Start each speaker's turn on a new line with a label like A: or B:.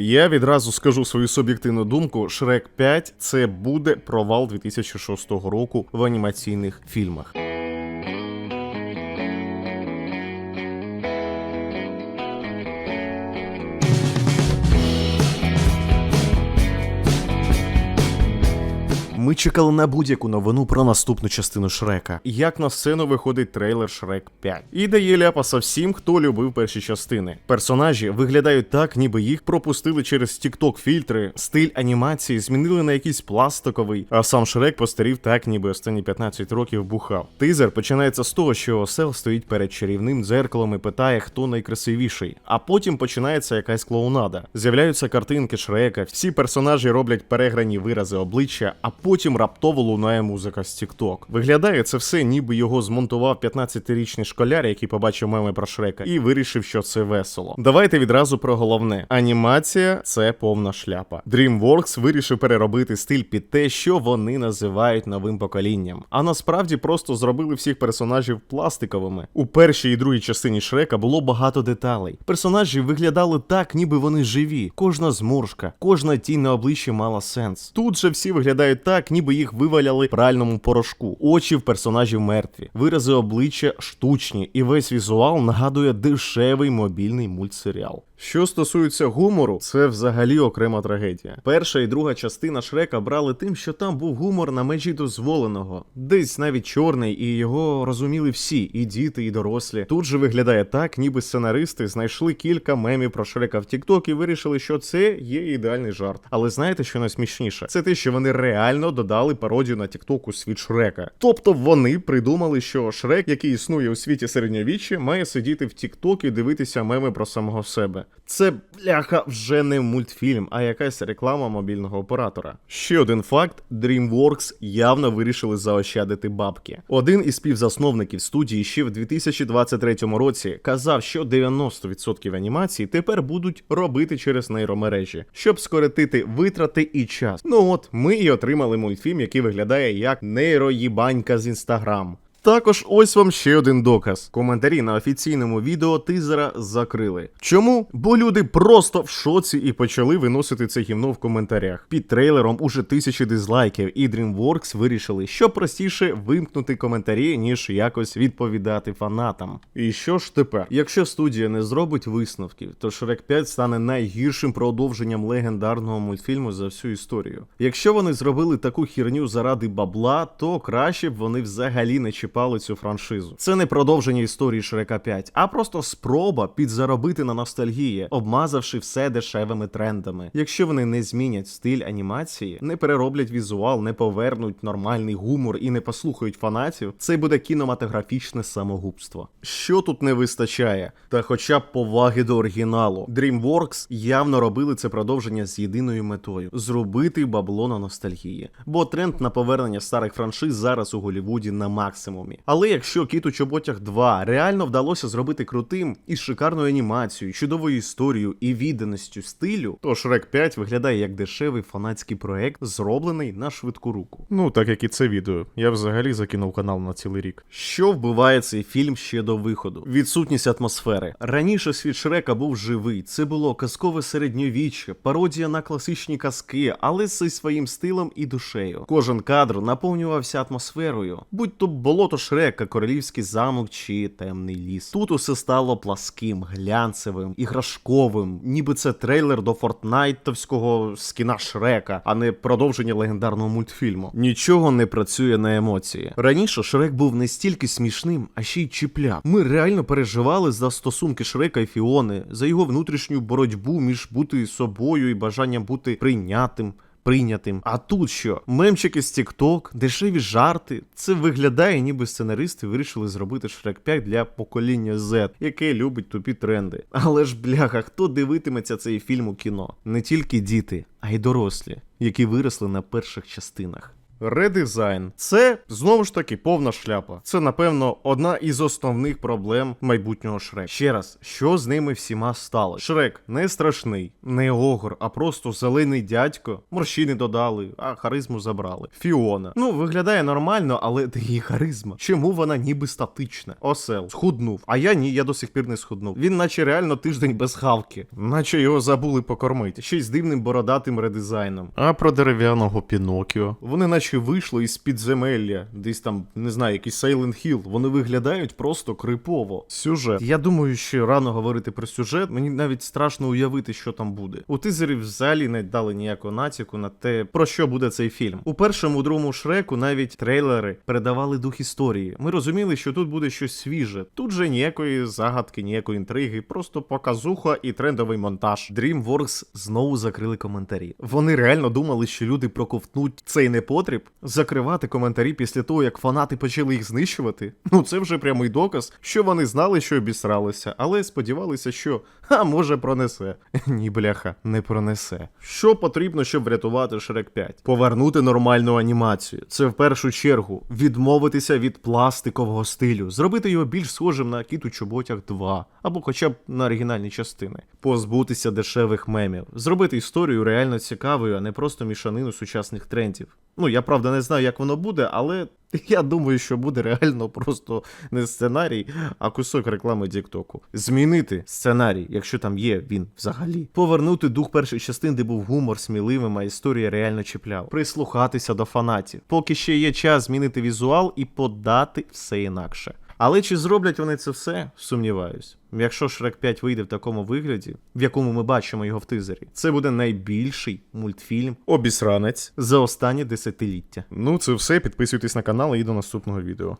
A: Я відразу скажу свою суб'єктивну думку: Шрек 5 це буде провал 2006 року в анімаційних фільмах. Ми чекали на будь-яку новину про наступну частину Шрека. Як на сцену виходить трейлер Шрек 5. І дає ляпаса всім, хто любив перші частини. Персонажі виглядають так, ніби їх пропустили через TikTok фільтри, стиль анімації змінили на якийсь пластиковий, а сам Шрек постарів так, ніби останні 15 років бухав. Тизер починається з того, що Осел стоїть перед чарівним дзеркалом і питає, хто найкрасивіший. А потім починається якась клоунада. З'являються картинки Шрека, всі персонажі роблять переграні вирази обличчя, а потім раптово лунає музика з TikTok. Виглядає це все, ніби його змонтував 15-річний школяр, який побачив меми про Шрека, і вирішив, що це весело. Давайте відразу про головне: анімація це повна шляпа. DreamWorks вирішив переробити стиль під те, що вони називають новим поколінням. А насправді просто зробили всіх персонажів пластиковими. У першій і другій частині Шрека було багато деталей. Персонажі виглядали так, ніби вони живі. Кожна зморшка, кожна тінь на обличчі мала сенс. Тут же всі виглядають так, ніби їх виваляли в пральному порошку. Очі в персонажів мертві, вирази обличчя штучні, і весь візуал нагадує дешевий мобільний мультсеріал. Що стосується гумору, це взагалі окрема трагедія. Перша і друга частина Шрека брали тим, що там був гумор на межі дозволеного, десь навіть чорний, і його розуміли всі, і діти, і дорослі. Тут же виглядає так, ніби сценаристи знайшли кілька мемів про Шрека в TikTok і вирішили, що це є ідеальний жарт. Але знаєте, що найсмішніше? Це те, що вони реально додали пародію на TikTok у світ Шрека. Тобто вони придумали, що Шрек, який існує у світі середньовіччя, має сидіти в TikTok і дивитися меми про самого себе. Це бляха вже не мультфільм, а якась реклама мобільного оператора. Ще один факт: DreamWorks явно вирішили заощадити бабки. Один із співзасновників студії ще в 2023 році казав, що 90% анімації тепер будуть робити через нейромережі, щоб скоротити витрати і час. Ну от ми і отримали мультфільм, який виглядає як нейроїбанька з інстаграм. Також ось вам ще один доказ. Коментарі на офіційному відео тизера закрили. Чому? Бо люди просто в шоці і почали виносити це гівно в коментарях. Під трейлером уже тисячі дизлайків, і DreamWorks вирішили, що простіше вимкнути коментарі, ніж якось відповідати фанатам. І що ж тепер? Якщо студія не зробить висновків, то Shrek 5 стане найгіршим продовженням легендарного мультфільму за всю історію. Якщо вони зробили таку хірню заради бабла, то краще б вони взагалі не чіпали цю франшизу. Це не продовження історії Шрека 5, а просто спроба підзаробити на ностальгії, обмазавши все дешевими трендами. Якщо вони не змінять стиль анімації, не перероблять візуал, не повернуть нормальний гумор і не послухають фанатів, це буде кінематографічне самогубство. Що тут не вистачає? Та хоча б поваги до оригіналу. DreamWorks явно робили це продовження з єдиною метою зробити бабло на ностальгії. Бо тренд на повернення старих франшиз зараз у Голлівуді на максимумі. Але якщо Кіт у чоботях 2 реально вдалося зробити крутим із шикарною анімацією, чудовою історією і відданістю стилю, то Шрек 5 виглядає як дешевий фанатський проект, зроблений на швидку руку. Ну так як і це відео. Я взагалі закинув канал на цілий рік. Що вбиває цей фільм ще до виходу? Відсутність атмосфери. Раніше світ Шрека був живий. Це було казкове середньовіччя, пародія на класичні казки, але зі своїм стилем і душею. Кожен кадр наповнювався атмосферою, будь то болото Шрека, королівський замок чи темний ліс. Тут усе стало пласким, глянцевим, іграшковим, ніби це трейлер до фортнайтовського скіна Шрека, а не продовження легендарного мультфільму. Нічого не працює на емоції. Раніше Шрек був не стільки смішним, а ще й чіпля. Ми реально переживали за стосунки Шрека і Фіони, за його внутрішню боротьбу між бути собою і бажанням бути прийнятим прийнятим. А тут що? Мемчики з TikTok, дешеві жарти. Це виглядає, ніби сценаристи вирішили зробити Шрек 5 для покоління Z, яке любить тупі тренди. Але ж бляха, хто дивитиметься цей фільм у кіно? Не тільки діти, а й дорослі, які виросли на перших частинах. Редизайн. Це знову ж таки повна шляпа. Це, напевно, одна із основних проблем майбутнього Шрека. Ще раз, що з ними всіма стало? Шрек не страшний, не огор, а просто зелений дядько. Морщини додали, а харизму забрали. Фіона. Ну, виглядає нормально, але де її харизма? Чому вона ніби статична? Осел схуднув. А я ні, я до сих пір не схуднув. Він, наче реально тиждень без хавки, наче його забули покормити. Ще й з дивним бородатим редизайном. А про дерев'яного Пінокіо. Вони наче вийшли із підземелля, десь там, не знаю, якийсь Silent Hill. Вони виглядають просто крипово. Сюжет. Я думаю, що рано говорити про сюжет. Мені навіть страшно уявити, що там буде. У тизері взагалі не дали ніякого натяку на те, про що буде цей фільм. У першому, другому шреку навіть трейлери передавали дух історії. Ми розуміли, що тут буде щось свіже. Тут же ніякої загадки, ніякої інтриги, просто показуха і трендовий монтаж. DreamWorks знову закрили коментарі. Вони реально думали, що люди проковтнуть цей непотріб, закривати коментарі після того, як фанати почали їх знищувати. Ну це вже прямий доказ, що вони знали, що обісралися, але сподівалися, що а може пронесе. Ні, бляха, не пронесе. Що потрібно, щоб врятувати Шрек 5? Повернути нормальну анімацію. Це в першу чергу відмовитися від пластикового стилю, зробити його більш схожим на кіт у чоботях 2, або хоча б на оригінальні частини, позбутися дешевих мемів, зробити історію реально цікавою, а не просто мішанину сучасних трендів. Ну я правда не знаю, як воно буде, але я думаю, що буде реально просто не сценарій, а кусок реклами Діктоку. Змінити сценарій, якщо там є він взагалі. Повернути дух перших частин, де був гумор сміливим, а історія реально чіпляла. Прислухатися до фанатів. Поки ще є час змінити візуал і подати все інакше. Але чи зроблять вони це все? Сумніваюсь. Якщо Шрек 5 вийде в такому вигляді, в якому ми бачимо його в тизері, це буде найбільший мультфільм Обісранець за останні десятиліття. Ну це все. Підписуйтесь на канал і до наступного відео.